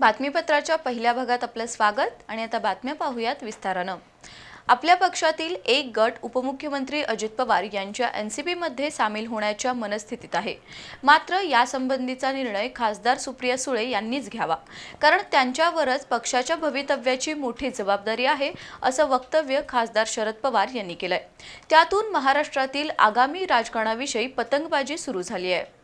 बातमीपत्राच्या पहिल्या भागात आपलं स्वागत आणि आता बातम्या पाहूयात विस्तारानं. आपल्या पक्षातील एक गट उपमुख्यमंत्री अजित पवार यांच्या एन सी पीमध्ये सामील होण्याच्या मनस्थितीत आहे. मात्र यासंबंधीचा निर्णय खासदार सुप्रिया सुळे यांनीच घ्यावा. कारण त्यांच्यावरच पक्षाच्या भवितव्याची मोठी जबाबदारी आहे असं वक्तव्य खासदार शरद पवार यांनी केलंय. त्यातून महाराष्ट्रातील आगामी राजकारणाविषयी पतंगबाजी सुरू झाली आहे.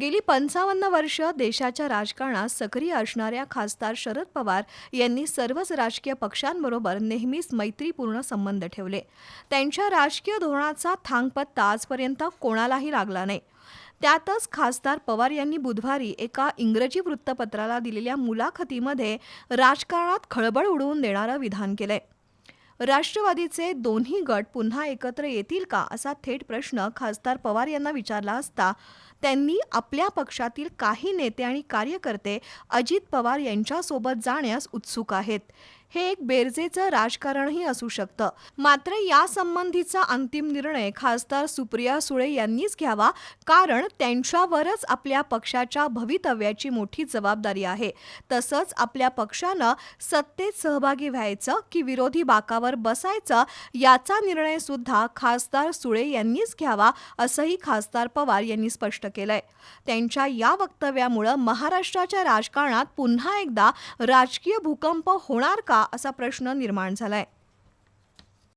गेली पंचावन्न वर्ष देशाच्या राजकारणात सक्रिय असणाऱ्या खासदार शरद पवार यांनी सर्वच राजकीय पक्षांबरोबर नेहमीच मैत्रीपूर्ण संबंध ठेवले. त्यांच्या राजकीय धोरणाचा थांगपत्ता आजपर्यंत कोणालाही लागला नाही. त्यातच खासदार पवार यांनी बुधवारी एका इंग्रजी वृत्तपत्राला दिलेल्या मुलाखतीमध्ये राजकारणात खळबळ उडवून देणारं विधान केलंय. राष्ट्रवादीचे दोन्ही गट पुन्हा एकत्र येतील का असा थेट प्रश्न खासदार पवार यांना विचारला असता त्यांनी आपल्या पक्षातील काही नेते आणि कार्यकर्ते अजित पवार यांच्यासोबत जाण्यास उत्सुक आहेत. हे एक बेरजेचं राजकारणही असू शकतं. मात्र यासंबंधीचा अंतिम निर्णय खासदार सुप्रिया सुळे यांनीच घ्यावा कारण त्यांच्यावरच आपल्या पक्षाच्या भवितव्याची मोठी जबाबदारी आहे. तसंच आपल्या पक्षानं सत्तेत सहभागी व्हायचं की विरोधी बाकावर बसायचं याचा निर्णय सुद्धा खासदार सुळे यांनीच घ्यावा असंही खासदार पवार यांनी स्पष्ट केलंय. त्यांच्या या वक्तव्यामुळं महाराष्ट्राच्या राजकारणात पुन्हा एकदा राजकीय भूकंप होणार का असा प्रश्न निर्माण झालाय.